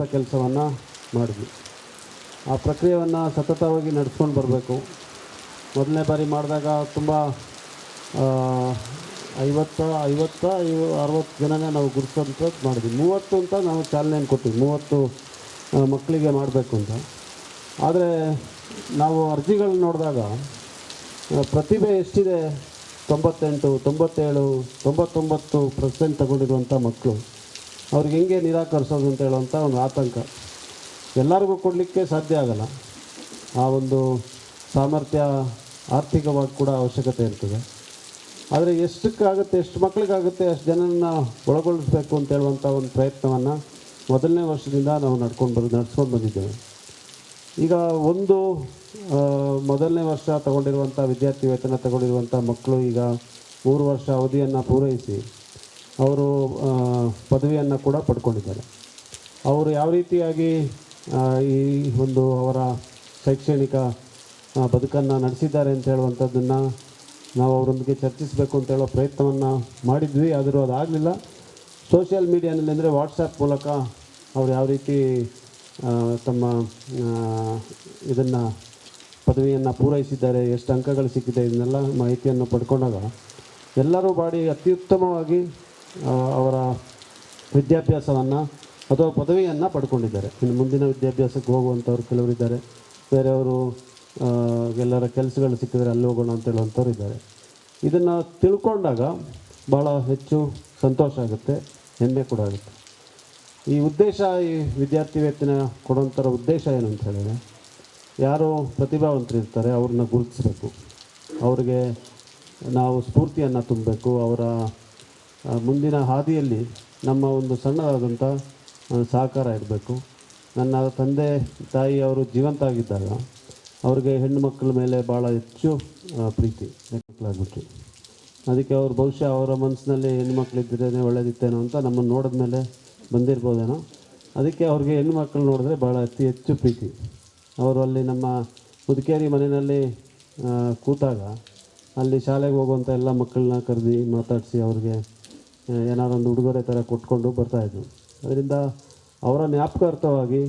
ಕೆಲಸವನ್ನು ಮಾಡಿದ್ವಿ. ಆ ಪ್ರಕ್ರಿಯೆಯನ್ನು ಸತತವಾಗಿ ನಡೆಸ್ಕೊಂಡು ಬರಬೇಕು. ಮೊದಲನೇ ಬಾರಿ ಮಾಡಿದಾಗ ತುಂಬ ಐವತ್ತ ಐವತ್ತ ಐವ ಅರವತ್ತು ಜನನೇ ನಾವು ಗುರುತಂತ ಮಾಡಿದ್ವಿ. ಮೂವತ್ತು ಅಂತ ನಾವು ಚಾಲನೆಯನ್ನು ಕೊಟ್ಟಿವಿ ಮೂವತ್ತು ಮಕ್ಕಳಿಗೆ ಮಾಡಬೇಕು ಅಂತ. ಆದರೆ ನಾವು ಅರ್ಜಿಗಳನ್ನ ನೋಡಿದಾಗ ಪ್ರತಿಭೆ ಎಷ್ಟಿದೆ? ತೊಂಬತ್ತೆಂಟು, ತೊಂಬತ್ತೇಳು, ತೊಂಬತ್ತೊಂಬತ್ತು ಪರ್ಸೆಂಟ್ ತಗೊಂಡಿರುವಂಥ ಮಕ್ಕಳು. ಅವ್ರಿಗೆ ಹೆಂಗೆ ನಿರಾಕರಿಸೋದು ಅಂತ ಹೇಳುವಂಥ ಒಂದು ಆತಂಕ. ಎಲ್ಲರಿಗೂ ಕೊಡಲಿಕ್ಕೆ ಸಾಧ್ಯ ಆಗಲ್ಲ. ಆ ಒಂದು ಸಾಮರ್ಥ್ಯ ಆರ್ಥಿಕವಾಗಿ ಕೂಡ ಅವಶ್ಯಕತೆ ಇರ್ತದೆ. ಆದರೆ ಎಷ್ಟಕ್ಕಾಗುತ್ತೆ, ಎಷ್ಟು ಮಕ್ಕಳಿಗಾಗುತ್ತೆ ಅಷ್ಟು ಜನನ ಒಳಗೊಳಿಸಬೇಕು ಅಂತ ಹೇಳುವಂಥ ಒಂದು ಪ್ರಯತ್ನವನ್ನು ಮೊದಲನೇ ವರ್ಷದಿಂದ ನಾವು ನಡ್ಕೊಂಡು ಬರೋದು ನಡ್ಸ್ಕೊಂಡು ಬಂದಿದ್ದೇವೆ. ಈಗ ಒಂದು ಮೊದಲನೇ ವರ್ಷ ತಗೊಂಡಿರುವಂಥ ವಿದ್ಯಾರ್ಥಿ ವೇತನ ತಗೊಂಡಿರುವಂಥ ಮಕ್ಕಳು ಈಗ ಮೂರು ವರ್ಷ ಅವಧಿಯನ್ನು ಪೂರೈಸಿ ಅವರು ಪದವಿಯನ್ನು ಕೂಡ ಪಡ್ಕೊಂಡಿದ್ದಾರೆ. ಅವರು ಯಾವ ರೀತಿಯಾಗಿ ಈ ಒಂದು ಅವರ ಶೈಕ್ಷಣಿಕ ಬದುಕನ್ನು ನಡೆಸಿದ್ದಾರೆ ಅಂತ ಹೇಳುವಂಥದ್ದನ್ನು ನಾವು ಅವರೊಂದಿಗೆ ಚರ್ಚಿಸಬೇಕು ಅಂತ ಹೇಳೋ ಪ್ರಯತ್ನವನ್ನು ಮಾಡಿದ್ವಿ. ಆದರೂ ಅದಾಗಲಿಲ್ಲ. ಸೋಷಿಯಲ್ ಮೀಡಿಯಾನಲ್ಲಿ ಅಂದರೆ ವಾಟ್ಸಪ್ ಮೂಲಕ ಅವ್ರು ಯಾವ ರೀತಿ ತಮ್ಮ ಇದನ್ನು, ಪದವಿಯನ್ನು ಪೂರೈಸಿದ್ದಾರೆ, ಎಷ್ಟು ಅಂಕಗಳು ಸಿಕ್ಕಿದೆ, ಇದನ್ನೆಲ್ಲ ಮಾಹಿತಿಯನ್ನು ಪಡ್ಕೊಂಡಾಗ ಎಲ್ಲರೂ ಬಾಡಿ ಅತ್ಯುತ್ತಮವಾಗಿ ಅವರ ವಿದ್ಯಾಭ್ಯಾಸವನ್ನು ಅಥವಾ ಪದವಿಯನ್ನು ಪಡ್ಕೊಂಡಿದ್ದಾರೆ. ಇನ್ನು ಮುಂದಿನ ವಿದ್ಯಾಭ್ಯಾಸಕ್ಕೆ ಹೋಗುವಂಥವ್ರು ಕೆಲವರಿದ್ದಾರೆ. ಬೇರೆಯವರು ಎಲ್ಲರ ಕೆಲಸಗಳು ಸಿಕ್ಕಿದರೆ ಅಲ್ಲಿ ಹೋಗೋಣ ಅಂತ ಹೇಳುವಂಥವ್ರು ಇದ್ದಾರೆ. ಇದನ್ನು ತಿಳ್ಕೊಂಡಾಗ ಭಾಳ ಹೆಚ್ಚು ಸಂತೋಷ ಆಗುತ್ತೆ, ಹೆಮ್ಮೆ ಕೂಡ ಆಗುತ್ತೆ. ಈ ಉದ್ದೇಶ, ಈ ವಿದ್ಯಾರ್ಥಿ ವೇತನ ಕೊಡೋಂಥರ ಉದ್ದೇಶ ಏನು ಅಂತ ಹೇಳಿದ್ರೆ, ಯಾರು ಪ್ರತಿಭಾವಂತರು ಇರ್ತಾರೆ, ಅವ್ರನ್ನ ಗುರುತಿಸಬೇಕು. ಅವ್ರಿಗೆ ನಾವು ಸ್ಫೂರ್ತಿಯನ್ನು ತುಂಬಬೇಕು, ಅವರ ಮುಂದಿನ ಹಾದಿಯಲ್ಲಿ ನಮ್ಮ ಒಂದು ಸಣ್ಣದಾದಂಥ ಸಹಕಾರ ಇರಬೇಕು. ನನ್ನ ತಂದೆ, ತಾಯಿ ಅವರು ಜೀವಂತ ಆಗಿದ್ದಾಗ ಅವ್ರಿಗೆ ಹೆಣ್ಣು ಮಕ್ಕಳ ಮೇಲೆ ಭಾಳ ಹೆಚ್ಚು ಪ್ರೀತಿ ಮಕ್ಕಳಾಗ್ಬಿಟ್ರು ಅದಕ್ಕೆ ಅವ್ರ ಬಹುಶಃ ಅವರ ಮನಸ್ಸಿನಲ್ಲಿ ಹೆಣ್ಮಕ್ಳಿದ್ರೇ ಒಳ್ಳೇದಿತ್ತೇನೋ ಅಂತ ನಮ್ಮನ್ನು ನೋಡಿದ ಮೇಲೆ ಬಂದಿರ್ಬೋದೇನೋ. ಅದಕ್ಕೆ ಅವ್ರಿಗೆ ಹೆಣ್ಣು ಮಕ್ಕಳು ನೋಡಿದ್ರೆ ಭಾಳ ಅತಿ ಹೆಚ್ಚು ಪ್ರೀತಿ. ಅವರು ಅಲ್ಲಿ ನಮ್ಮ ಮುದುಕೇರಿ ಮನೆಯಲ್ಲಿ ಕೂತಾಗ ಅಲ್ಲಿ ಶಾಲೆಗೆ ಹೋಗುವಂಥ ಎಲ್ಲ ಮಕ್ಕಳನ್ನ ಕರೆದು ಮಾತಾಡಿಸಿ ಅವ್ರಿಗೆ ಒಂದು ಉಡುಗೊರೆ ಥರ ಕೊಟ್ಕೊಂಡು ಬರ್ತಾಯಿದ್ರು ಅದರಿಂದ ಅವರ ಜ್ಞಾಪಕಾರ್ಥವಾಗಿ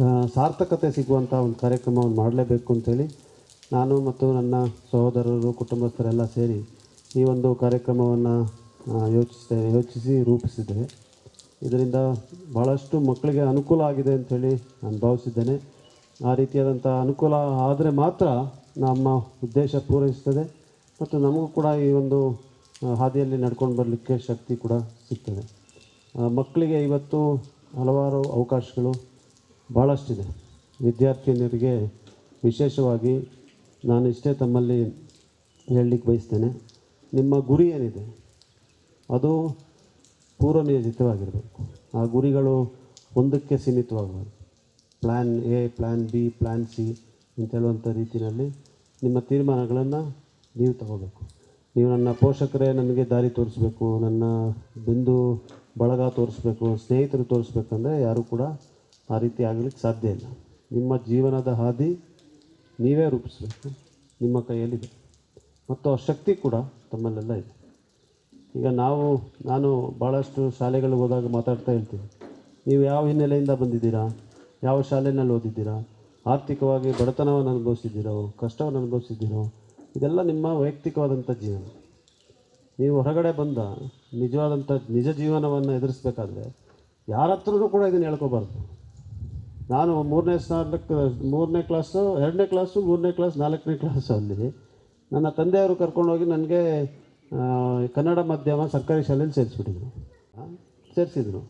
ಆ, ಸಾರ್ಥಕತೆ ಸಿಗುವಂಥ ಒಂದು ಕಾರ್ಯಕ್ರಮವನ್ನು ಮಾಡಲೇಬೇಕು ಅಂತೇಳಿ ನಾನು ಮತ್ತು ನನ್ನ ಸಹೋದರರು ಕುಟುಂಬಸ್ಥರೆಲ್ಲ ಸೇರಿ ಈ ಒಂದು ಕಾರ್ಯಕ್ರಮವನ್ನು ಯೋಚಿಸ್ತೇವೆ ಯೋಚಿಸಿ ರೂಪಿಸಿದ್ದೇವೆ. ಇದರಿಂದ ಭಾಳಷ್ಟು ಮಕ್ಕಳಿಗೆ ಅನುಕೂಲ ಆಗಿದೆ ಅಂಥೇಳಿ ನಾನು ಭಾವಿಸಿದ್ದೇನೆ. ಆ ರೀತಿಯಾದಂಥ ಅನುಕೂಲ ಆದರೆ ಮಾತ್ರ ನಮ್ಮ ಉದ್ದೇಶ ಪೂರೈಸ್ತದೆ. ಮತ್ತು ನಮಗೂ ಕೂಡ ಈ ಒಂದು ಹಾದಿಯಲ್ಲಿ ನಡ್ಕೊಂಡು ಬರಲಿಕ್ಕೆ ಶಕ್ತಿ ಕೂಡ ಸಿಗ್ತದೆ. ಮಕ್ಕಳಿಗೆ ಇವತ್ತು ಹಲವಾರು ಅವಕಾಶಗಳು ಭಾಳಷ್ಟಿದೆ ವಿದ್ಯಾರ್ಥಿನಿಯರಿಗೆ ವಿಶೇಷವಾಗಿ ನಾನು ಇಷ್ಟೇ ತಮ್ಮಲ್ಲಿ ಹೇಳಲಿಕ್ಕೆ ಬಯಸ್ತೇನೆ, ನಿಮ್ಮ ಗುರಿ ಏನಿದೆ ಅದು ಪೂರ್ವನಿಯೋಜಿತವಾಗಿರಬೇಕು. ಆ ಗುರಿಗಳು ಒಂದಕ್ಕೆ ಸೀಮಿತವಾಗಬಾರ್ದು. Plan A plan B plan C ಅಂತ ಹೇಳುವಂಥ ರೀತಿಯಲ್ಲಿ ನಿಮ್ಮ ತೀರ್ಮಾನಗಳನ್ನು ನೀವು ತಗೋಬೇಕು. ನೀವು ನನ್ನ ಪೋಷಕರೇ ನನಗೆ ದಾರಿ ತೋರಿಸ್ಬೇಕು, ನನ್ನ ಬಿಂದು ಬಳಗ ತೋರಿಸ್ಬೇಕು, ಸ್ನೇಹಿತರು ತೋರಿಸ್ಬೇಕಂದ್ರೆ ಯಾರೂ ಕೂಡ ಆ ರೀತಿ ಆಗಲಿಕ್ಕೆ ಸಾಧ್ಯ ಇಲ್ಲ. ನಿಮ್ಮ ಜೀವನದ ಹಾದಿ ನೀವೇ ರೂಪಿಸಬೇಕು, ನಿಮ್ಮ ಕೈಯಲ್ಲಿದೆ. ಮತ್ತು ಆ ಶಕ್ತಿ ಕೂಡ ತಮ್ಮಲ್ಲೆಲ್ಲ ಇದೆ. ಈಗ ನಾವು, ನಾನು ಭಾಳಷ್ಟು ಶಾಲೆಗಳಿಗೆ ಹೋದಾಗ ಮಾತಾಡ್ತಾ ಇರ್ತೀನಿ. ನೀವು ಯಾವ ಹಿನ್ನೆಲೆಯಿಂದ ಬಂದಿದ್ದೀರಾ, ಯಾವ ಶಾಲೆಯಲ್ಲಿ ಓದಿದ್ದೀರಾ, ಆರ್ಥಿಕವಾಗಿ ಬಡತನವನ್ನು ಅನುಭವಿಸಿದ್ದೀರೋ, ಕಷ್ಟವನ್ನು ಅನುಭವಿಸಿದ್ದೀರೋ ಇದೆಲ್ಲ ನಿಮ್ಮ ವೈಯಕ್ತಿಕವಾದಂಥ ಜೀವನ. ನೀವು ಹೊರಗಡೆ ಬಂದ ನಿಜವಾದಂಥ ನಿಜ ಜೀವನವನ್ನು ಎದುರಿಸ್ಬೇಕಾದ್ರೆ ಯಾರ ಹತ್ರನೂ ಕೂಡ ಇದನ್ನು ಹೇಳ್ಕೋಬಾರ್ದು. ನಾನು ಮೂರನೇ ಸ್ಥಾನಕ್ಕೆ ಮೂರನೇ ಕ್ಲಾಸು ಎರಡನೇ ಕ್ಲಾಸು ಮೂರನೇ ಕ್ಲಾಸ್ ನಾಲ್ಕನೇ ಕ್ಲಾಸು ಅಲ್ಲಿ ನನ್ನ ತಂದೆಯವರು ಕರ್ಕೊಂಡೋಗಿ ನನಗೆ ಕನ್ನಡ ಮಾಧ್ಯಮ ಸರ್ಕಾರಿ ಶಾಲೆಯಲ್ಲಿ ಸೇರಿಸ್ಬಿಟ್ಟಿದ್ರು. ಸೇರಿಸಿದ್ರು.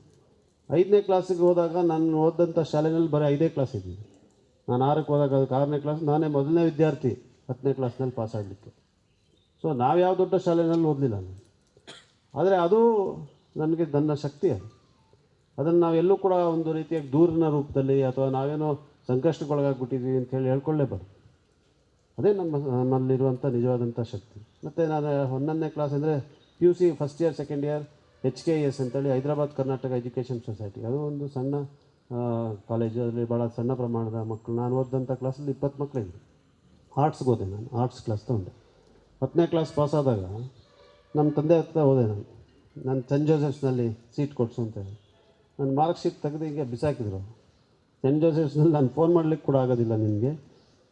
ಐದನೇ ಕ್ಲಾಸಿಗೆ ಹೋದಾಗ ನಾನು ಓದಂಥ ಶಾಲೆಯಲ್ಲಿ ಬರೀ ಐದೇ ಕ್ಲಾಸ್ ಇದ್ದೀನಿ. ನಾನು ಆರಕ್ಕೆ ಹೋದಾಗ ಅದಕ್ಕೆ ಆರನೇ ಕ್ಲಾಸ್ ನಾನೇ ಮೊದಲನೇ ವಿದ್ಯಾರ್ಥಿ. ಹತ್ತನೇ ಕ್ಲಾಸ್ನಲ್ಲಿ ಪಾಸ್ ಆಗಲಿಕ್ಕೆ. ಸೊ ನಾವು ಯಾವ ದೊಡ್ಡ ಶಾಲೆಯಲ್ಲಿ ಓದಲಿಲ್ಲ ಆದರೆ ಅದು ನನಗೆ ನನ್ನ ಶಕ್ತಿ ಅದು. ಅದನ್ನು ನಾವೆಲ್ಲೂ ಕೂಡ ಒಂದು ರೀತಿಯಾಗಿ ದೂರಿನ ರೂಪದಲ್ಲಿ ಅಥವಾ ನಾವೇನೋ ಸಂಕಷ್ಟಕ್ಕೊಳಗಾಗ್ಬಿಟ್ಟಿದ್ದೀವಿ ಅಂತ ಹೇಳಿ ಹೇಳ್ಕೊಳ್ಳೇಬಾರ್ದು. ಅದೇ ನಮ್ಮ ನಮ್ಮಲ್ಲಿರುವಂಥ ನಿಜವಾದಂಥ ಶಕ್ತಿ. ಮತ್ತು ನಾನು ಹನ್ನೊಂದನೇ ಕ್ಲಾಸ್ ಅಂದರೆ P U C first year second year H K S ಅಂತೇಳಿ ಹೈದರಾಬಾದ್ ಕರ್ನಾಟಕ ಎಜುಕೇಷನ್ ಸೊಸೈಟಿ ಅದು ಒಂದು ಸಣ್ಣ ಕಾಲೇಜು ಅದರಲ್ಲಿ ಭಾಳ ಸಣ್ಣ ಪ್ರಮಾಣದ ಮಕ್ಕಳು. ನಾನು ಓದಿದಂಥ ಕ್ಲಾಸಲ್ಲಿ ಇಪ್ಪತ್ತು ಮಕ್ಕಳಿದ್ದರು ಆರ್ಟ್ಸ್ಗೆ ಹೋದೆ ನಾನು ಆರ್ಟ್ಸ್ ಕ್ಲಾಸ್ ತೊಗೊಂಡೆ ಹತ್ತನೇ ಕ್ಲಾಸ್ ಪಾಸ್ ಆದಾಗ ನಮ್ಮ ತಂದೆ ಹತ್ರ ಹೋದೆ ನಾನು. ನಾನು ಸೆಂಟ್ ಜೋಸೆಫ್ಸ್ನಲ್ಲಿ ಸೀಟ್ ಕೊಡಿಸು ಅಂತ ಹೇಳಿ. ನನ್ನ ಮಾರ್ಕ್ ಶೀಟ್ ತೆಗೆದು ಹೀಗೆ ಬಿಸಾಕಿದ್ರು. ಸೆಂಟ್ ಜೋಸೆಫ್ಸ್ನಲ್ಲಿ ನಾನು ಫೋನ್ ಮಾಡಲಿಕ್ಕೆ ಕೂಡ ಆಗೋದಿಲ್ಲ ನಿನಗೆ.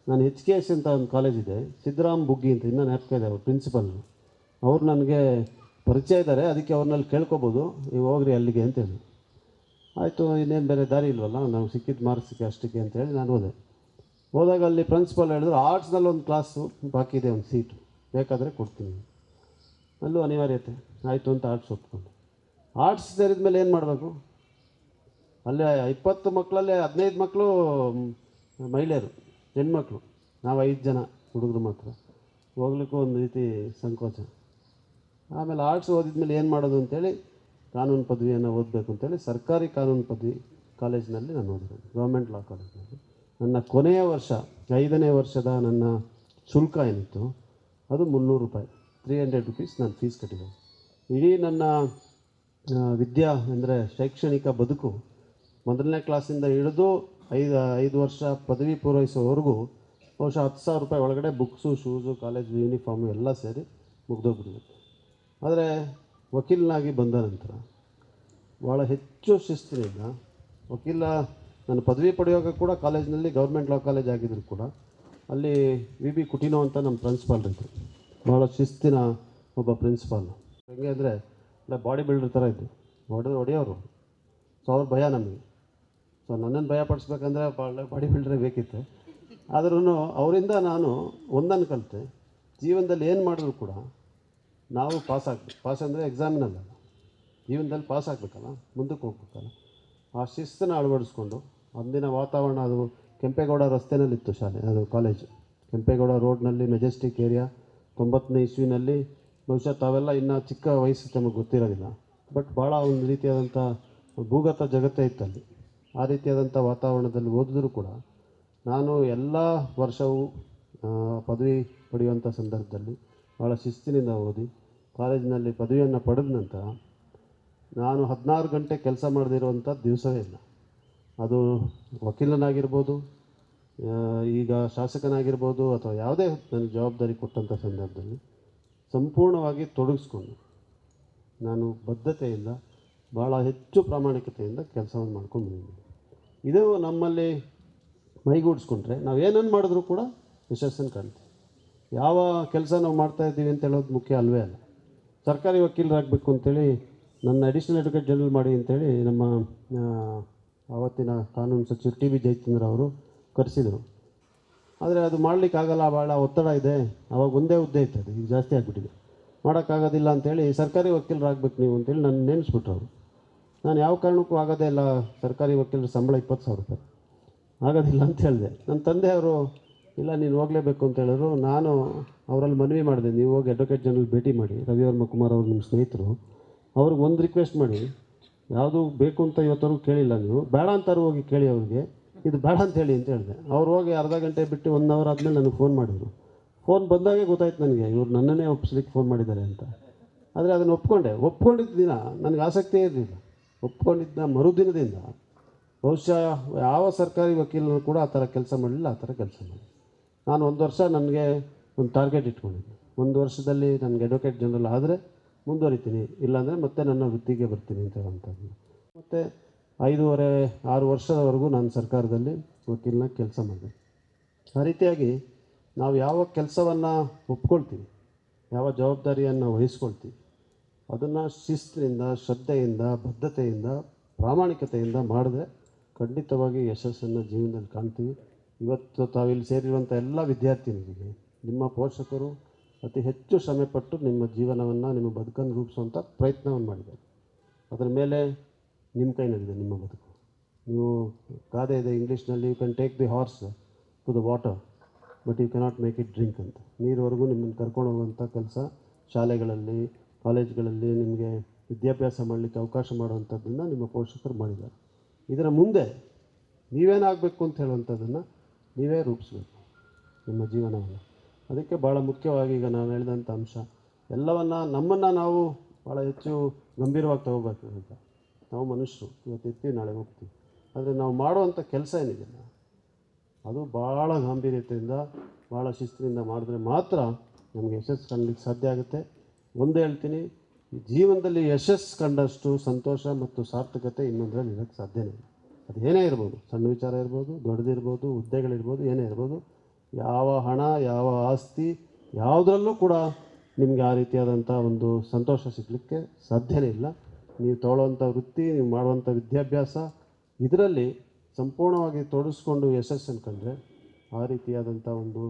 ನಾನು ಎಚ್ ಕೆ ಎಸ್ ಅಂತ ಒಂದು ಕಾಲೇಜ್ ಇದೆ, ಸಿದ್ದರಾಮ್ ಬುಗ್ಗಿ ಅಂತ ಇನ್ನೂ ನೆನಪು ಇದೆ, ಅವ್ರು ಪ್ರಿನ್ಸಿಪಲ್ ಅವ್ರು ನನಗೆ ಪರಿಚಯ ಇದ್ದಾರೆ, ಅದಕ್ಕೆ ಅವ್ರನ್ನಲ್ಲಿ ಕೇಳ್ಕೊಬೋದು, ನೀವು ಹೋಗ್ರಿ ಅಲ್ಲಿಗೆ ಅಂತೇಳಿ ಆಯಿತು, ಇನ್ನೇನು ಬೇರೆ ದಾರಿ ಇಲ್ವಲ್ಲ, ನಾವು ಸಿಕ್ಕಿದ್ದು ಮಾರ್ಕ್ಸಿಗೆ ಅಷ್ಟಕ್ಕೆ ಅಂತೇಳಿ ನಾನು ಹೋದೆ. ಹೋದಾಗ ಅಲ್ಲಿ ಪ್ರಿನ್ಸಿಪಲ್ ಹೇಳಿದ್ರು ಆರ್ಟ್ಸ್ನಲ್ಲಿ ಒಂದು ಕ್ಲಾಸು ಬಾಕಿ ಇದೆ, ಒಂದು ಸೀಟು ಬೇಕಾದರೆ ಕೊಡ್ತೀನಿ. ಅಲ್ಲೂ ಅನಿವಾರ್ಯತೆ. ಆಯಿತು ಅಂತ ಆರ್ಟ್ಸ್ ಒಪ್ಕೊಂಡು ಆರ್ಟ್ಸ್ ಸೇರಿದ ಮೇಲೆ ಏನು ಮಾಡಬೇಕು? ಅಲ್ಲೇ ಇಪ್ಪತ್ತು ಮಕ್ಕಳಲ್ಲಿ ಹದಿನೈದು ಮಕ್ಕಳು ಮಹಿಳೆಯರು, ಹೆಣ್ಮಕ್ಳು. ನಾವು ಐದು ಜನ ಹುಡುಗರು ಮಾತ್ರ. ಹೋಗ್ಲಿಕ್ಕೂ ಒಂದು ರೀತಿ ಸಂಕೋಚ. ಆಮೇಲೆ ಆರ್ಟ್ಸ್ ಓದಿದ ಮೇಲೆ ಏನು ಮಾಡೋದು ಅಂತೇಳಿ, ಕಾನೂನು ಪದವಿಯನ್ನು ಓದಬೇಕು ಅಂತೇಳಿ ಸರ್ಕಾರಿ ಕಾನೂನು ಪದವಿ ಕಾಲೇಜಿನಲ್ಲಿ ನಾನು ಓದಿರೋದು ಗೌರ್ಮೆಂಟ್ ಲಾ ಕಾಲೇಜಿನಲ್ಲಿ ನನ್ನ ಕೊನೆಯ ವರ್ಷ, ಐದನೇ ವರ್ಷದ ನನ್ನ ಶುಲ್ಕ ಏನಿತ್ತು, ಅದು ಮುನ್ನೂರು ರೂಪಾಯಿ. ತ್ರೀ ಹಂಡ್ರೆಡ್ ರುಪೀಸ್ ನಾನು ಫೀಸ್ ಕಟ್ಟಿದೆ. ಇಡೀ ನನ್ನ ವಿದ್ಯಾ ಅಂದರೆ ಶೈಕ್ಷಣಿಕ ಬದುಕು ಮೊದಲನೇ ಕ್ಲಾಸಿಂದ ಹಿಡಿದು ಐದು ಐದು ವರ್ಷ ಪದವಿ ಪೂರೈಸೋವರೆಗೂ ಬಹುಶಃ ಹತ್ತು ಸಾವಿರ ರೂಪಾಯಿ ಒಳಗಡೆ ಬುಕ್ಸು ಶೂಸು ಕಾಲೇಜು ಯೂನಿಫಾರ್ಮು ಎಲ್ಲ ಸೇರಿ ಮುಗ್ದೋಗ್ಬಿಟ್ಟಿದೆ. ಆದರೆ ವಕೀಲನಾಗಿ ಬಂದ ನಂತರ ಭಾಳ ಹೆಚ್ಚು ಶಿಸ್ತಿನಿಂದ ವಕೀಲ ನಾನು ಪದವಿ ಪಡೆಯುವಾಗ ಕೂಡ ಕಾಲೇಜಿನಲ್ಲಿ ಗೌರ್ಮೆಂಟ್ ಲಾ ಕಾಲೇಜ್ ಆಗಿದ್ರು ಕೂಡ, ಅಲ್ಲಿ ವಿ ಬಿ ಕುಟಿನೋ ಅಂತ ನಮ್ಮ ಪ್ರಿನ್ಸಿಪಾಲ್ ಇದ್ದರು ಭಾಳ ಶಿಸ್ತಿನ ಒಬ್ಬ ಪ್ರಿನ್ಸಿಪಾಲ್ ಹೆಂಗೆ ಅಂದರೆ ಇಲ್ಲ ಬಾಡಿ ಬಿಲ್ಡರ್ ಥರ ಇದ್ದರು ಹೊಡೆದು ಹೊಡೆಯೋರು. ಸೊ ಅವ್ರ ಭಯ ನಮಗೆ. ಸೊ ನನ್ನನ್ನು ಭಯ ಪಡಿಸ್ಬೇಕಂದ್ರೆ ಭಾಳ ಬಾಡಿ ಬಿಲ್ಡ್ರೇ ಬೇಕಿತ್ತು. ಆದ್ರೂ ಅವರಿಂದ ನಾನು ಒಂದನ್ನು ಕಲಿತೆ. ಜೀವನದಲ್ಲಿ ಏನು ಮಾಡಿದ್ರು ಕೂಡ ನಾವು ಪಾಸ್ ಆಗ್ಬೇಕು. ಪಾಸ್ ಅಂದರೆ ಎಕ್ಸಾಮಿನಲ್ಲ ಜೀವನದಲ್ಲಿ ಪಾಸ್ ಆಗಬೇಕಲ್ಲ, ಮುಂದಕ್ಕೆ ಹೋಗ್ಬೇಕಲ್ಲ. ಆ ಶಿಸ್ತನ್ನು ಅಳವಡಿಸ್ಕೊಂಡು ಅಂದಿನ ವಾತಾವರಣ ಅದು ಕೆಂಪೇಗೌಡ ರಸ್ತೆಯಲ್ಲಿತ್ತು ಶಾಲೆ, ಅದು ಕಾಲೇಜು ಕೆಂಪೇಗೌಡ ರೋಡ್ನಲ್ಲಿ ಮೆಜೆಸ್ಟಿಕ್ ಏರಿಯಾ ತೊಂಬತ್ತನೇ ಇಸ್ವಿನಲ್ಲಿ ಬಹುಶಃ ತಾವೆಲ್ಲ ಇನ್ನು ಚಿಕ್ಕ ವಯಸ್ಸು ತಮಗೆ ಗೊತ್ತಿರೋದಿಲ್ಲ. ಬಟ್ ಭಾಳ ಒಂದು ರೀತಿಯಾದಂಥ ಭೂಗತ ಜಗತ್ತೇ ಇತ್ತಲ್ಲಿ ಆ ರೀತಿಯಾದಂಥ ವಾತಾವರಣದಲ್ಲಿ ಓದಿದ್ರು ಕೂಡ ನಾನು ಎಲ್ಲ ವರ್ಷವೂ ಪದವಿ ಪಡೆಯುವಂಥ ಸಂದರ್ಭದಲ್ಲಿ ಭಾಳ ಶಿಸ್ತಿನಿಂದ ಓದಿ ಕಾಲೇಜಿನಲ್ಲಿ ಪದವಿಯನ್ನು ಪಡೆದ ನಂತರ ನಾನು ಹದಿನಾರು ಗಂಟೆ ಕೆಲಸ ಮಾಡದಿರುವಂಥ ದಿವಸವೇ ಇಲ್ಲ. ಅದು ವಕೀಲನಾಗಿರ್ಬೋದು ಈಗ ಶಾಸಕನಾಗಿರ್ಬೋದು ಅಥವಾ ಯಾವುದೇ ನನಗೆ ಜವಾಬ್ದಾರಿ ಕೊಟ್ಟಂಥ ಸಂದರ್ಭದಲ್ಲಿ ಸಂಪೂರ್ಣವಾಗಿ ತೊಡಗಿಸ್ಕೊಂಡು ನಾನು ಬದ್ಧತೆಯಿಂದ ಭಾಳ ಹೆಚ್ಚು ಪ್ರಾಮಾಣಿಕತೆಯಿಂದ ಕೆಲಸವನ್ನು ಮಾಡ್ಕೊಂಡು ಬಂದಿದ್ದೀನಿ. ಇದು ನಮ್ಮಲ್ಲಿ ಮೈಗೂಡಿಸ್ಕೊಂಡ್ರೆ ನಾವು ಏನನ್ನು ಮಾಡಿದ್ರೂ ಕೂಡ ಯಶಸ್ಸನ್ನು ಕಾಣ್ತೀವಿ ಯಾವ ಕೆಲಸ ನಾವು ಮಾಡ್ತಾ ಇದ್ದೀವಿ ಅಂತ ಹೇಳೋದು ಮುಖ್ಯ ಅಲ್ವೇ ಅಲ್ಲ. ಸರ್ಕಾರಿ ವಕೀಲರಾಗಬೇಕು ಅಂತೇಳಿ ನನ್ನ ಅಡಿಷನಲ್ ಅಡ್ವೊಕೇಟ್ ಜನರಲ್ ಮಾಡಿ ಅಂತೇಳಿ ನಮ್ಮ ಆವತ್ತಿನ ಕಾನೂನು ಸಚಿವ ಟಿ ವಿ ಜಯಚಂದ್ರ ಅವರು ಕರೆಸಿದರು. ಆದರೆ ಅದು ಮಾಡಲಿಕ್ಕಾಗಲ್ಲ ಭಾಳ ಒತ್ತಡ ಇದೆ. ಅವಾಗ ಒಂದೇ ಹುದ್ದೆ ಇತ್ತು ಅದು, ಈಗ ಜಾಸ್ತಿ ಆಗಿಬಿಟ್ಟಿದೆ. ಮಾಡೋಕ್ಕಾಗೋದಿಲ್ಲ ಅಂತೇಳಿ ಸರ್ಕಾರಿ ವಕೀಲರಾಗಬೇಕು ನೀವು ಅಂತೇಳಿ ನಾನು ನೇಮಿಸ್ಬಿಟ್ರು ಅವರು. ನಾನು ಯಾವ ಕಾರಣಕ್ಕೂ ಆಗೋದೇ ಇಲ್ಲ, ಸರ್ಕಾರಿ ವಕೀಲರ ಸಂಬಳ ಇಪ್ಪತ್ತು ಸಾವಿರ ರೂಪಾಯಿ. ಆಗೋದಿಲ್ಲ ಅಂತ ಹೇಳಿದೆ. ನನ್ನ ತಂದೆಯವರು, ಇಲ್ಲ ನೀನು ಹೋಗಲೇಬೇಕು ಅಂತ ಹೇಳಿದ್ರು. ನಾನು ಅವರಲ್ಲಿ ಮನವಿ ಮಾಡಿದೆ, ನೀವು ಹೋಗಿ ಅಡ್ವೊಕೇಟ್ ಜನರಲ್ ಭೇಟಿ ಮಾಡಿ. ರವಿವರ್ಮ ಕುಮಾರ್ ಅವರು ನಿಮ್ಮ ಸ್ನೇಹಿತರು. ಅವ್ರಿಗೆ ಒಂದು ರಿಕ್ವೆಸ್ಟ್ ಮಾಡಿ. ಯಾವುದು ಬೇಕು ಅಂತ ಇವತ್ತವರೆಗೂ ಕೇಳಿಲ್ಲ ನೀವು. ಬೇಡ ಅಂತಾರು ಹೋಗಿ ಕೇಳಿ ಅವ್ರಿಗೆ. ಇದು ಬೇಡ ಅಂತ ಹೇಳಿ ಅಂತ ಹೇಳಿದೆ. ಅವ್ರು ಹೋಗಿ ಅರ್ಧ ಗಂಟೆ ಬಿಟ್ಟು ಒನ್ ಅವರ್ ಆದಮೇಲೆ ನನಗೆ ಫೋನ್ ಮಾಡಿದರು. ಫೋನ್ ಬಂದಾಗೆ ಗೊತ್ತಾಯ್ತು ನನಗೆ, ಇವ್ರು ನನ್ನನ್ನೇ ಒಪ್ಪಿಸ್ಲಿಕ್ಕೆ ಫೋನ್ ಮಾಡಿದ್ದಾರೆ ಅಂತ. ಆದರೆ ಅದನ್ನು ಒಪ್ಕೊಂಡೆ. ಒಪ್ಕೊಂಡಿದ್ದ ದಿನ ನನಗೆ ಆಸಕ್ತಿ ಇರಲಿಲ್ಲ. ಒಪ್ಕೊಂಡಿದ್ದ ಮರುದಿನದಿಂದ ಬಹುಶಃ ಯಾವ ಸರ್ಕಾರಿ ವಕೀಲರು ಕೂಡ ಆ ಥರ ಕೆಲಸ ಮಾಡಲಿಲ್ಲ, ಆ ಥರ ಕೆಲಸ ಮಾಡಿ ನಾನು ಒಂದು ವರ್ಷ ನನಗೆ ಒಂದು ಟಾರ್ಗೆಟ್ ಇಟ್ಕೊಂಡಿದ್ದೆ. ಒಂದು ವರ್ಷದಲ್ಲಿ ನನಗೆ ಅಡ್ವೊಕೇಟ್ ಜನರಲ್ ಆದರೆ ಮುಂದುವರಿತೀನಿ, ಇಲ್ಲಾಂದರೆ ಮತ್ತೆ ನನ್ನ ವೃತ್ತಿಗೆ ಬರ್ತೀನಿ ಅಂತ ಹೇಳುವಂಥದ್ದು. ಮತ್ತು ಐದೂವರೆ, ಆರು ವರ್ಷದವರೆಗೂ ನಾನು ಸರ್ಕಾರದಲ್ಲಿ ವಕೀಲನ ಕೆಲಸ ಮಾಡಿದೆ. ಆ ರೀತಿಯಾಗಿ ನಾವು ಯಾವ ಕೆಲಸವನ್ನು ಒಪ್ಕೊಳ್ತೀವಿ, ಯಾವ ಜವಾಬ್ದಾರಿಯನ್ನು ವಹಿಸ್ಕೊಳ್ತೀವಿ, ಅದನ್ನು ಶಿಸ್ತಿನಿಂದ, ಶ್ರದ್ಧೆಯಿಂದ, ಬದ್ಧತೆಯಿಂದ, ಪ್ರಾಮಾಣಿಕತೆಯಿಂದ ಮಾಡಿದ್ರೆ ಖಂಡಿತವಾಗಿ ಯಶಸ್ಸನ್ನು ಜೀವನದಲ್ಲಿ ಕಾಣ್ತೀವಿ. ಇವತ್ತು ತಾವಿಲ್ಲಿ ಸೇರಿರುವಂಥ ಎಲ್ಲ ವಿದ್ಯಾರ್ಥಿನಿಗಳಿಗೆ, ನಿಮ್ಮ ಪೋಷಕರು ಅತಿ ಹೆಚ್ಚು ಶ್ರಮೆಪಟ್ಟು ನಿಮ್ಮ ಜೀವನವನ್ನು ನಿಮ್ಮ ಬದುಕನ್ನು ರೂಪಿಸುವಂಥ ಪ್ರಯತ್ನವನ್ನು ಮಾಡಿದ್ದಾರೆ. ಅದರ ಮೇಲೆ ನಿಮ್ಮ ಕೈನಲ್ಲಿದೆ ನಿಮ್ಮ ಬದುಕು. ನೀವು ಗಾದೆ ಇದೆ ಇಂಗ್ಲೀಷ್ನಲ್ಲಿ you can take the horse to the water but you cannot make it drink ಅಂತ. ನೀರುವರೆಗೂ ನಿಮ್ಮನ್ನು ಕರ್ಕೊಂಡು ಹೋಗುವಂಥ ಕೆಲಸ ಶಾಲೆಗಳಲ್ಲಿ, ಕಾಲೇಜ್ಗಳಲ್ಲಿ ನಿಮಗೆ ವಿದ್ಯಾಭ್ಯಾಸ ಮಾಡಲಿಕ್ಕೆ ಅವಕಾಶ ಮಾಡುವಂಥದ್ದನ್ನು ನಿಮ್ಮ ಪೋಷಕರು ಮಾಡಿದ್ದಾರೆ. ಇದರ ಮುಂದೆ ನೀವೇನಾಗಬೇಕು ಅಂತ ಹೇಳುವಂಥದ್ದನ್ನು ನೀವೇ ರೂಪಿಸ್ಬೇಕು ನಿಮ್ಮ ಜೀವನವನ್ನು. ಅದಕ್ಕೆ ಭಾಳ ಮುಖ್ಯವಾಗಿ ಈಗ ನಾನು ಹೇಳಿದಂಥ ಅಂಶ. ಎಲ್ಲವನ್ನು ನಮ್ಮನ್ನು ನಾವು ಭಾಳ ಹೆಚ್ಚು ಗಂಭೀರವಾಗಿ ತಗೋಬೇಕು ಅಂತ. ನಾವು ಮನುಷ್ಯರು, ಇವತ್ತು ಇರ್ತೀವಿ ನಾಳೆ ಹೋಗ್ತೀವಿ. ಆದರೆ ನಾವು ಮಾಡುವಂಥ ಕೆಲಸ ಏನಿದೆಯಲ್ಲ, ಅದು ಭಾಳ ಗಾಂಭೀರ್ಯತೆಯಿಂದ ಭಾಳ ಶಿಸ್ತಿನಿಂದ ಮಾಡಿದ್ರೆ ಮಾತ್ರ ನಮಗೆ ಯಶಸ್ಸು ಕಾಣಲಿಕ್ಕೆ ಸಾಧ್ಯ ಆಗುತ್ತೆ. ಒಂದೇ ಹೇಳ್ತೀನಿ ಜೀವನದಲ್ಲಿ ಯಶಸ್ಸು ಕಂಡಷ್ಟು ಸಂತೋಷ ಮತ್ತು ಸಾರ್ಥಕತೆ ಇನ್ನೊಂದರಲ್ಲಿ ಇರೋಕ್ಕೆ ಸಾಧ್ಯನೇ ಇಲ್ಲ. ಅದು ಏನೇ ಇರ್ಬೋದು, ಸಣ್ಣ ವಿಚಾರ ಇರ್ಬೋದು, ದೊಡ್ಡದಿರ್ಬೋದು, ಹುದ್ದೆಗಳಿರ್ಬೋದು, ಏನೇ ಇರ್ಬೋದು ಯಾವ ಹಣ, ಯಾವ ಆಸ್ತಿ ಯಾವುದರಲ್ಲೂ ಕೂಡ ನಿಮಗೆ ಆ ರೀತಿಯಾದಂಥ ಒಂದು ಸಂತೋಷ ಸಿಗಲಿಕ್ಕೆ ಸಾಧ್ಯನೇ ಇಲ್ಲ. ನೀವು ತೊಗೊಳ್ಳೋವಂಥ ವೃತ್ತಿ, ನೀವು ಮಾಡುವಂಥ ವಿದ್ಯಾಭ್ಯಾಸ ಇದರಲ್ಲಿ ಸಂಪೂರ್ಣವಾಗಿ ತೊಡಗಿಸ್ಕೊಂಡು ಯಶಸ್ಸನ್ನು ಕಂಡ್ರೆ ಆ ರೀತಿಯಾದಂಥ ಒಂದು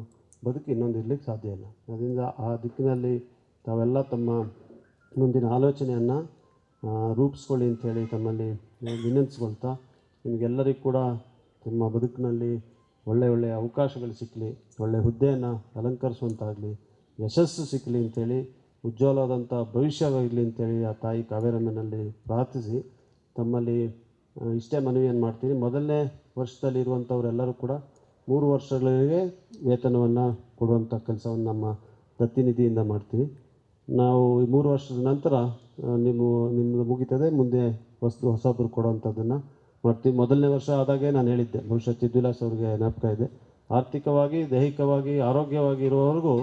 ಬದುಕು ಇನ್ನೊಂದು ಇರಲಿಕ್ಕೆ ಸಾಧ್ಯ ಇಲ್ಲ. ಅದರಿಂದ ಆ ದಿಕ್ಕಿನಲ್ಲಿ ತಾವೆಲ್ಲ ತಮ್ಮ ಮುಂದಿನ ಆಲೋಚನೆಯನ್ನು ರೂಪಿಸ್ಕೊಳ್ಳಿ ಅಂಥೇಳಿ ತಮ್ಮಲ್ಲಿ ವಿನಂತಿಸ್ಕೊಳ್ತಾ ನಿಮಗೆಲ್ಲರಿಗೂ ಕೂಡ ತಮ್ಮ ಬದುಕಿನಲ್ಲಿ ಒಳ್ಳೆಯ ಒಳ್ಳೆಯ ಅವಕಾಶಗಳು ಸಿಕ್ಕಲಿ ಒಳ್ಳೆಯ ಹುದ್ದೆಯನ್ನು ಅಲಂಕರಿಸುವಂತಾಗಲಿ, ಯಶಸ್ಸು ಸಿಕ್ಕಲಿ ಅಂಥೇಳಿ ಉಜ್ವಲವಾದಂಥ ಭವಿಷ್ಯವಾಗಲಿ ಅಂತೇಳಿ ಆ ತಾಯಿ ಕಾವೇರಮ್ಮನಲ್ಲಿ ಪ್ರಾರ್ಥಿಸಿ. ತಮ್ಮಲ್ಲಿ ಇಷ್ಟೇ ಮನವಿಯನ್ನು ಮಾಡ್ತೀನಿ. ಮೊದಲನೇ ವರ್ಷದಲ್ಲಿ ಇರುವಂಥವರೆಲ್ಲರೂ ಕೂಡ ಮೂರು ವರ್ಷಗಳಿಗೆ ವೇತನವನ್ನು ಕೊಡುವಂಥ ಕೆಲಸವನ್ನು ನಮ್ಮ ದತ್ತಿನಿಧಿಯಿಂದ ಮಾಡ್ತೀವಿ. ನಾವು ಈ ಮೂರು ವರ್ಷದ ನಂತರ ನಿಮ್ಮ ನಿಮ್ಮದು ಮುಗೀತದೆ, ಮುಂದೆ ವಸ್ತು ಹೊಸಬ್ರು ಕೊಡುವಂಥದ್ದನ್ನು ಮಾಡ್ತೀವಿ ಮೊದಲನೇ ವರ್ಷ ಆದಾಗೆ ನಾನು ಹೇಳಿದ್ದೆ, ಬಹುಶಃ ಚಿದ್ವಿಲಾಸ್ ಅವ್ರಿಗೆ ಜ್ಞಾಪಕ ಇದೆ. ಆರ್ಥಿಕವಾಗಿ, ದೈಹಿಕವಾಗಿ, ಆರೋಗ್ಯವಾಗಿ ಇರುವವರೆಗೂ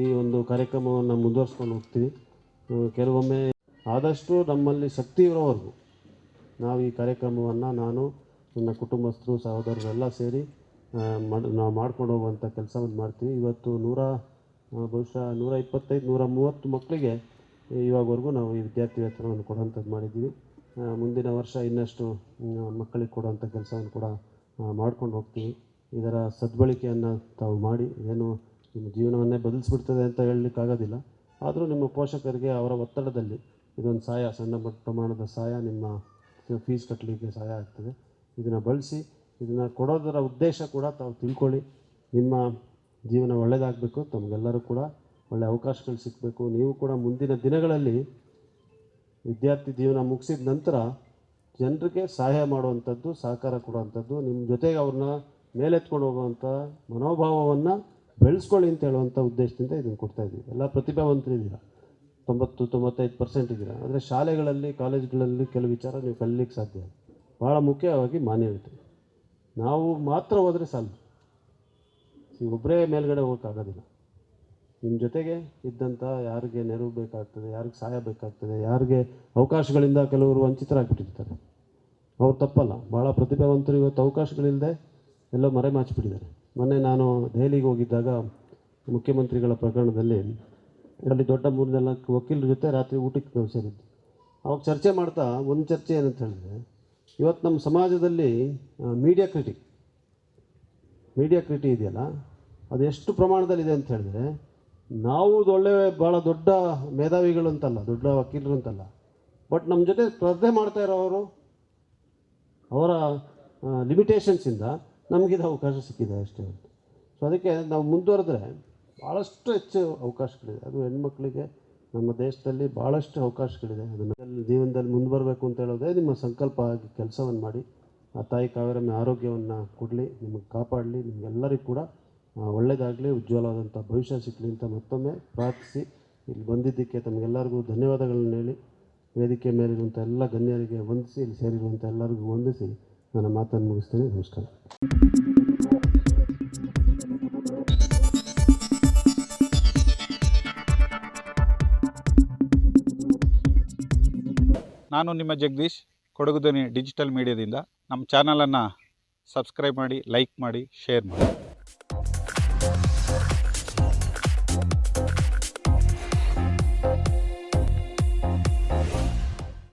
ಈ ಒಂದು ಕಾರ್ಯಕ್ರಮವನ್ನು ಮುಂದುವರಿಸ್ಕೊಂಡು ಹೋಗ್ತೀವಿ. ಕೆಲವೊಮ್ಮೆ ಆದಷ್ಟು ನಮ್ಮಲ್ಲಿ ಶಕ್ತಿ ಇರೋವರೆಗೂ ನಾವು ಈ ಕಾರ್ಯಕ್ರಮವನ್ನು ನಾನು, ನನ್ನ ಕುಟುಂಬಸ್ಥರು, ಸಹೋದರರೆಲ್ಲ ಸೇರಿ ನಾವು ಮಾಡ್ಕೊಂಡು ಹೋಗುವಂಥ ಕೆಲಸವನ್ನು ಮಾಡ್ತೀವಿ. ಇವತ್ತು ನೂರ ಬಹುಶಃ ನೂರ ಇಪ್ಪತ್ತೈದು, ನೂರ ಮೂವತ್ತು ಮಕ್ಕಳಿಗೆ ಇವಾಗವರೆಗೂ ನಾವು ಈ ವಿದ್ಯಾರ್ಥಿ ವೇತನವನ್ನು ಕೊಡುವಂಥದ್ದು ಮಾಡಿದ್ದೀವಿ. ಮುಂದಿನ ವರ್ಷ ಇನ್ನಷ್ಟು ಮಕ್ಕಳಿಗೆ ಕೊಡುವಂಥ ಕೆಲಸವನ್ನು ಕೂಡ ಮಾಡ್ಕೊಂಡು ಹೋಗ್ತೀವಿ. ಇದರ ಸದ್ಬಳಕೆಯನ್ನು ತಾವು ಮಾಡಿ, ಏನು ನಿಮ್ಮ ಜೀವನವನ್ನೇ ಬದಲಿಸ್ಬಿಡ್ತದೆ ಅಂತ ಹೇಳಲಿಕ್ಕಾಗೋದಿಲ್ಲ ಆದರೂ ನಿಮ್ಮ ಪೋಷಕರಿಗೆ ಅವರ ಒತ್ತಡದಲ್ಲಿ ಇದೊಂದು ಸಹಾಯ ಸಣ್ಣ ಮಟ್ಟ ಪ್ರಮಾಣದ ಸಹಾಯ ನಿಮ್ಮ ಫೀಸ್ ಕಟ್ಟಲಿಕ್ಕೆ ಸಹಾಯ ಆಗ್ತದೆ. ಇದನ್ನು ಬಳಸಿ, ಇದನ್ನು ಕೊಡೋದರ ಉದ್ದೇಶ ಕೂಡ ತಾವು ತಿಳ್ಕೊಳ್ಳಿ. ನಿಮ್ಮ ಜೀವನ ಒಳ್ಳೆಯದಾಗಬೇಕು ತಮಗೆಲ್ಲರೂ ಕೂಡ ಒಳ್ಳೆಯ ಅವಕಾಶಗಳು ಸಿಗಬೇಕು. ನೀವು ಕೂಡ ಮುಂದಿನ ದಿನಗಳಲ್ಲಿ ವಿದ್ಯಾರ್ಥಿ ಜೀವನ ಮುಗಿಸಿದ ನಂತರ ಜನರಿಗೆ ಸಹಾಯ ಮಾಡುವಂಥದ್ದು, ಸಹಕಾರ ಕೊಡುವಂಥದ್ದು, ನಿಮ್ಮ ಜೊತೆಗೆ ಅವ್ರನ್ನ ಮೇಲೆತ್ಕೊಂಡು ಹೋಗುವಂಥ ಮನೋಭಾವವನ್ನು ಬೆಳೆಸ್ಕೊಳ್ಳಿ ಅಂತ ಹೇಳುವಂಥ ಉದ್ದೇಶದಿಂದ ಇದನ್ನು ಕೊಡ್ತಾ ಇದ್ದೀವಿ. ಎಲ್ಲ ಪ್ರತಿಭಾವಂತರಿದ್ದೀರಾ ತೊಂಬತ್ತು, ತೊಂಬತ್ತೈದು ಪರ್ಸೆಂಟ್ ಇದ್ದೀರಾ ಆದರೆ ಶಾಲೆಗಳಲ್ಲಿ, ಕಾಲೇಜ್ಗಳಲ್ಲಿ ಕೆಲವು ವಿಚಾರ ನೀವು ಕಲಿಲಿಕ್ಕೆ ಸಾಧ್ಯ. ಭಾಳ ಮುಖ್ಯವಾಗಿ ಮಾನ್ಯತೆ ನಾವು ಮಾತ್ರ ಹೋದರೆ ಸಾಲ ಈ ಒಬ್ಬರೇ ಮೇಲ್ಗಡೆ ಹೋಗೋಕ್ಕಾಗೋದಿಲ್ಲ. ನಿಮ್ಮ ಜೊತೆಗೆ ಇದ್ದಂಥ ಯಾರಿಗೆ ನೆರವು ಬೇಕಾಗ್ತದೆ, ಯಾರಿಗೆ ಸಹಾಯ ಬೇಕಾಗ್ತದೆ, ಯಾರಿಗೆ ಅವಕಾಶಗಳಿಂದ ಕೆಲವರು ವಂಚಿತರಾಗಿಬಿಟ್ಟಿರ್ತಾರೆ. ಅವ್ರು ತಪ್ಪಲ್ಲ. ಭಾಳ ಪ್ರತಿಭಾವಂತರು ಇವತ್ತು ಅವಕಾಶಗಳಿಲ್ಲದೆ ಎಲ್ಲ ಮರೆ ಮಾಚಿಬಿಟ್ಟಿದ್ದಾರೆ. ಮೊನ್ನೆ ನಾನು ದೆಹಲಿಗೆ ಹೋಗಿದ್ದಾಗ ಮುಖ್ಯಮಂತ್ರಿಗಳ ಪ್ರಕರಣದಲ್ಲಿ ಅಲ್ಲಿ ದೊಡ್ಡ ಮೂರು ನಾಲ್ಕು ವಕೀಲರ ಜೊತೆ ರಾತ್ರಿ ಊಟಕ್ಕೆ ನಾವು ಸೇರಿದ್ದು ಅವಾಗ ಚರ್ಚೆ ಮಾಡ್ತಾ ಒಂದು ಚರ್ಚೆ ಏನಂತ ಹೇಳಿದ್ರೆ, ಇವತ್ತು ನಮ್ಮ ಸಮಾಜದಲ್ಲಿ ಮೀಡಿಯಾ ಕ್ರಿಟಿ ಮೀಡಿಯಾ ಕ್ರಿಟಿ ಇದೆಯಲ್ಲ, ಅದು ಎಷ್ಟು ಪ್ರಮಾಣದಲ್ಲಿದೆ ಅಂತ ಹೇಳಿದ್ರೆ ನಾವು ಒಳ್ಳೆ ಭಾಳ ದೊಡ್ಡ ಮೇಧಾವಿಗಳು ಅಂತಲ್ಲ ದೊಡ್ಡ ವಕೀಲರು ಅಂತಲ್ಲ ಬಟ್ ನಮ್ಮ ಜೊತೆ ಸ್ಪರ್ಧೆ ಮಾಡ್ತಾ ಇರೋರು, ಅವರ ಲಿಮಿಟೇಷನ್ಸಿಂದ ನಮಗಿದು ಅವಕಾಶ ಸಿಕ್ಕಿದೆ ಅಷ್ಟೇ ಸೊ ಅದಕ್ಕೆ ನಾವು ಮುಂದುವರೆದ್ರೆ ಭಾಳಷ್ಟು ಹೆಚ್ಚು ಅವಕಾಶಗಳಿದೆ. ಅದು ಹೆಣ್ಮಕ್ಳಿಗೆ ನಮ್ಮ ದೇಶದಲ್ಲಿ ಭಾಳಷ್ಟು ಅವಕಾಶಗಳಿದೆ. ಅದನ್ನು ಜೀವನದಲ್ಲಿ ಮುಂದೆ ಬರಬೇಕು ಅಂತ ಹೇಳೋದೇ ನಿಮ್ಮ ಸಂಕಲ್ಪ ಆಗಿ ಕೆಲಸವನ್ನು ಮಾಡಿ, ಆ ತಾಯಿ ಕಾವೇರಮ್ಮೆ ಆರೋಗ್ಯವನ್ನು ಕೊಡಲಿ, ನಿಮಗೆ ಕಾಪಾಡಲಿ, ನಿಮಗೆಲ್ಲರಿಗೂ ಕೂಡ ಒಳ್ಳೆಯದಾಗಲಿ ಉಜ್ವಲವಾದಂಥ ಭವಿಷ್ಯ ಸಿಗಲಿ ಅಂತ ಮತ್ತೊಮ್ಮೆ ಪ್ರಾರ್ಥಿಸಿ. ಇಲ್ಲಿ ಬಂದಿದ್ದಕ್ಕೆ ತಮಗೆಲ್ಲರಿಗೂ ಧನ್ಯವಾದಗಳನ್ನು ಹೇಳಿ, ವೇದಿಕೆ ಮೇಲಿರುವಂಥ ಎಲ್ಲ ಗಣ್ಯರಿಗೆ ವಂದಿಸಿ, ಇಲ್ಲಿ ಸೇರಿರುವಂಥ ಎಲ್ಲರಿಗೂ ವಂದಿಸಿ ನನ್ನ ಮಾತನ್ನು ಮುಗಿಸ್ತೇನೆ. ನಮಸ್ಕಾರ. ನಾನು ನಿಮ್ಮ ಜಗದೀಶ್, ಕೊಡಗು ಡಿಜಿಟಲ್ ಮೀಡಿಯಾದಿಂದ. ನಮ್ಮ ಚಾನಲನ್ನು ಸಬ್ಸ್ಕ್ರೈಬ್ ಮಾಡಿ, ಲೈಕ್ ಮಾಡಿ, ಶೇರ್ ಮಾಡಿ.